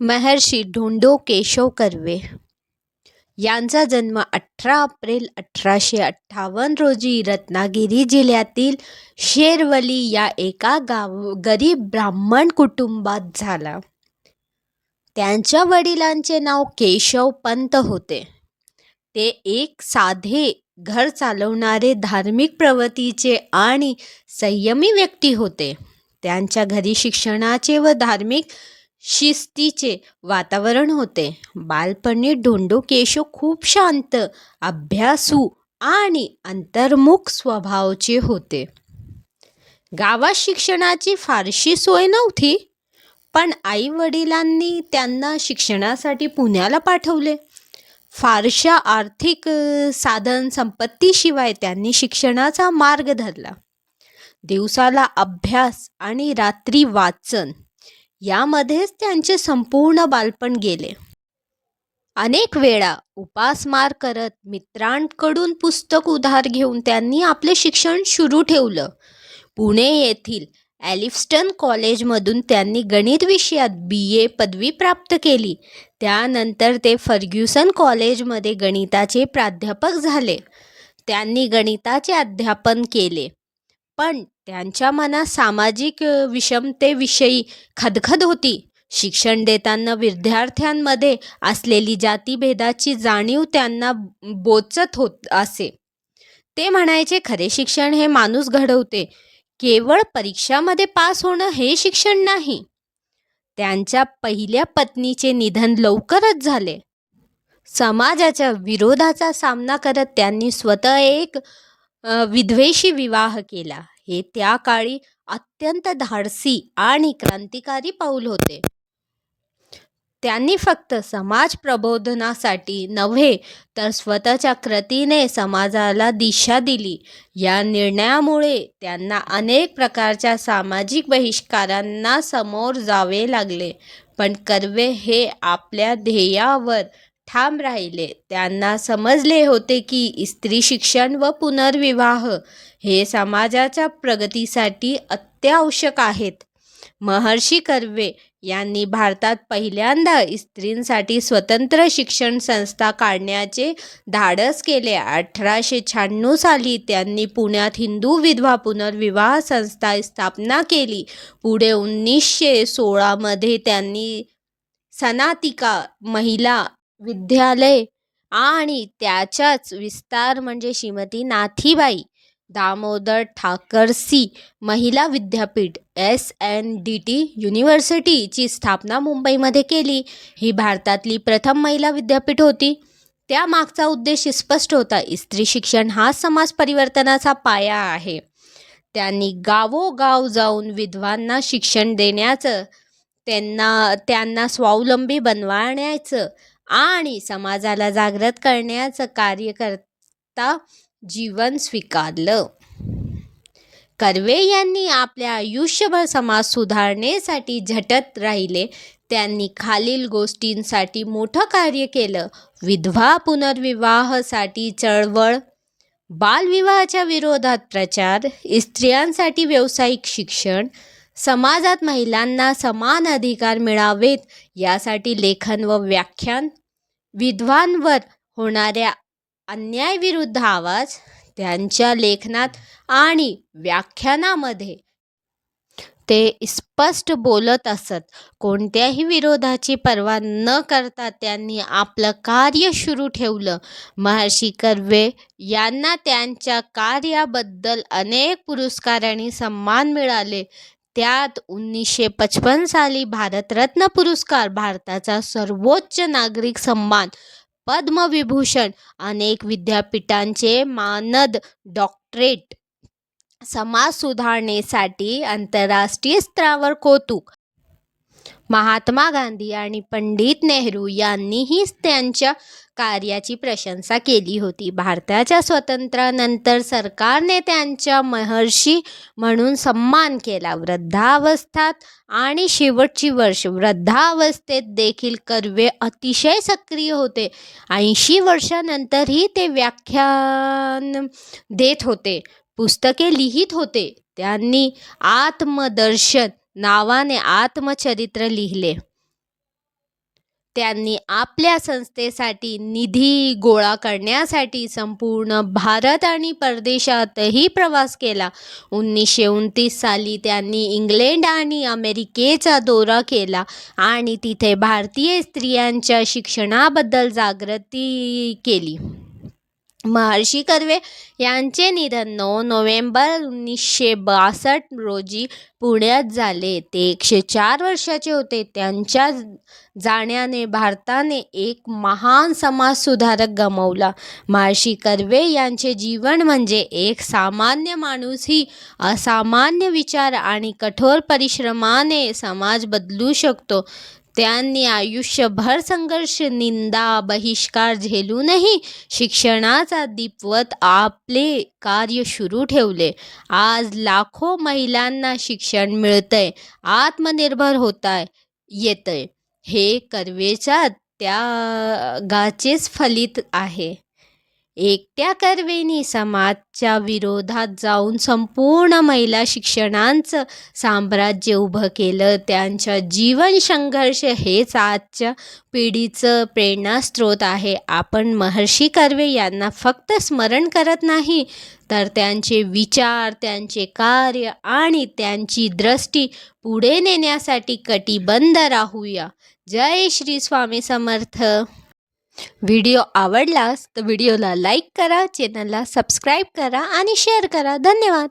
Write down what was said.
महर्षी धोंडो केशव कर्वे. यांचा जन्म अठरा एप्रिल अठराशे अठ्ठावन्न रोजी रत्नागिरी जिल्ह्यातील शेरवली या एका गाव गरीब ब्राह्मण कुटुंबात झाला. त्यांच्या वडिलांचे नाव केशव पंत होते. ते एक साधे घर चालवणारे धार्मिक प्रवृत्तीचे आणि संयमी व्यक्ती होते. त्यांच्या घरी शिक्षणाचे व धार्मिक शिस्तीचे वातावरण होते. बालपणी ढोंडो केशव खूप शांत अभ्यासू आणि अंतर्मुख स्वभावाचे होते. गावात शिक्षणाची फारशी सोय नव्हती पण आई वडिलांनी त्यांना शिक्षणासाठी पुण्याला पाठवले. फारशा आर्थिक साधन संपत्तीशिवाय त्यांनी शिक्षणाचा मार्ग धरला. दिवसाला अभ्यास आणि रात्री वाचन यामध्येच त्यांचे संपूर्ण बालपण गेले. अनेक वेळा उपासमार करत मित्रांकडून पुस्तक उधार घेऊन त्यांनी आपले शिक्षण सुरू ठेवलं. पुणे येथील ॲलिफ्स्टन कॉलेजमधून त्यांनी गणित विषयात बी ए पदवी प्राप्त केली. त्यानंतर ते फर्ग्युसन कॉलेजमध्ये गणिताचे प्राध्यापक झाले. त्यांनी गणिताचे अध्यापन केले. पण त्यांच्या मनात सामाजिक विषमतेविषयी खदखद होती. शिक्षण देताना विद्यार्थ्यांमध्ये असलेली जातीभेदाची जाणीव त्यांना बोचत होत असे. ते म्हणायचे खरे शिक्षण हे माणूस घडवते. केवळ परीक्षामध्ये पास होणं हे शिक्षण नाही. त्यांच्या पहिल्या पत्नीचे निधन लवकरच झाले. समाजाच्या विरोधाचा सामना करत त्यांनी स्वतः एक विधवेशी विवाह केला. हे त्या काळी अत्यंत धाडसी आणि क्रांतिकारी पाऊल होते. त्यांनी फक्त समाज प्रबोधनासाठी नव्हे तर स्वतःच्या कृतीने समाजाला दिशा दिली. या निर्णयामुळे त्यांना अनेक प्रकारच्या सामाजिक बहिष्कारांना समोर जावे लागले. पण कर्वे हे आपल्या ध्येयावर ठाम राहिले. त्यांना समजले होते की स्त्री शिक्षण व पुनर्विवाह हे समाजाच्या प्रगतीसाठी अत्यावश्यक आहेत. महर्षी कर्वे यांनी भारतात पहिल्यांदा स्त्रींसाठी स्वतंत्र शिक्षण संस्था काढण्याचे धाडस केले. अठराशे शहाण्णव साली त्यांनी पुण्यात हिंदू विधवा पुनर्विवाह संस्था स्थापना केली. पुढे उन्नीसशे सोळामध्ये त्यांनी सनातिका महिला विद्यालय आणि त्याचाच विस्तार म्हणजे Shrimati Nathibai Damodar Thackersey Mahila Vidyapeeth S N D T युनिव्हर्सिटीची स्थापना मुंबईमध्ये केली. ही भारतातली प्रथम महिला विद्यापीठ होती. त्यामागचा उद्देश स्पष्ट होता स्त्री शिक्षण हा समाज परिवर्तनाचा पाया आहे. त्यांनी गावोगाव जाऊन विधवांना शिक्षण देण्याचं त्यांना त्यांना स्वावलंबी बनवाण्याचं आणि समाजाला जागृत करण्याचं कार्य करता जीवन स्वीकारलं. कर्वे यांनी आपल्या आयुष्यभर समाज सुधारणेसाठी झटत राहिले. त्यांनी खालील गोष्टींसाठी मोठं कार्य केलं. विधवा पुनर्विवाहासाठी चळवळ बालविवाहाच्या विरोधात प्रचार स्त्रियांसाठी व्यावसायिक शिक्षण समाजात महिलांना समान अधिकार मिळावेत यासाठी लेखन व व्याख्यान विधवांवर होणाऱ्या अन्यायविरुद्ध आवाज त्यांच्या लेखनात आणि व्याख्यानामध्ये. ते स्पष्ट बोलत असत. कोणत्याही विरोधाची पर्वा न करता त्यांनी आपलं कार्य सुरू ठेवलं. महर्षी कर्वे यांना त्यांच्या कार्याबद्दल अनेक पुरस्कार आणि सन्मान मिळाले. त्यात उन्नीसशे पचपन साली भारतरत्न पुरस्कार भारताचा सर्वोच्च नागरिक सन्मान पद्मविभूषण अनेक विद्यापीठांचे मानद डॉक्टरेट समाज सुधारणेसाठी आंतरराष्ट्रीय स्तरावर कौतुक महात्मा गांधी आणि पंडित नेहरू यांनीही त्यांच्या कार्याची प्रशंसा केली होती. भारताच्या स्वातंत्र्यानंतर सरकारने त्यांच्या महर्षी म्हणून सन्मान केला. वृद्धावस्थात आणि शेवटची वर्ष वृद्धावस्थेत देखील कर्वे अतिशय सक्रिय होते. ऐंशी वर्षानंतरही ते व्याख्यान देत होते पुस्तके लिहित होते. त्यांनी आत्मदर्शन नावाने आत्मचरित्र लिहिले. त्यांनी आपल्या संस्थेसाठी निधी गोळा करण्यासाठी संपूर्ण भारत आणि परदेशातही प्रवास केला. उन्नीसशे उनतीस साली त्यांनी इंग्लंड आणि अमेरिकेचा दौरा केला आणि तिथे भारतीय स्त्रियांच्या शिक्षणाबद्दल जागृती केली. महर्षी कर्वे यांचे निधन नऊ नोव्हेंबर उन्नीसशे बासष्ट रोजी पुण्यात झाले. ते एकशे चार वर्षाचे होते. त्यांच्या जाण्याने भारताने एक महान समाजसुधारक गमावला. महर्षी कर्वे यांचे जीवन म्हणजे एक सामान्य माणूसही असामान्य विचार आणि कठोर परिश्रमाने समाज बदलू शकतो. त्यांनी आयुष्यभर संघर्ष निंदा बहिष्कार झेलूनही शिक्षणाचा दीपवत आपले कार्य सुरू ठेवले. आज लाखो महिलांना शिक्षण मिळतंय. आत्मनिर्भर होताय येतंय. हे कर्वेच्या त्यागाचेच फलित आहे. एकट्या कर्वेनी समाजच्या विरोधात जाऊन संपूर्ण महिला शिक्षणांचं साम्राज्य उभं केलं. त्यांच्या जीवन संघर्ष हेच आजच्या पिढीचं प्रेरणास्रोत आहे. आपण महर्षी कर्वे यांना फक्त स्मरण करत नाही तर त्यांचे विचार त्यांचे कार्य आणि त्यांची दृष्टी पुढे नेण्यासाठी कटिबंध राहूया. जय श्री स्वामी समर्थ. व्हिडिओ आवडलास तर व्हिडिओला लाईक करा चॅनलला सबस्क्राईब करा आणि शेअर करा. धन्यवाद.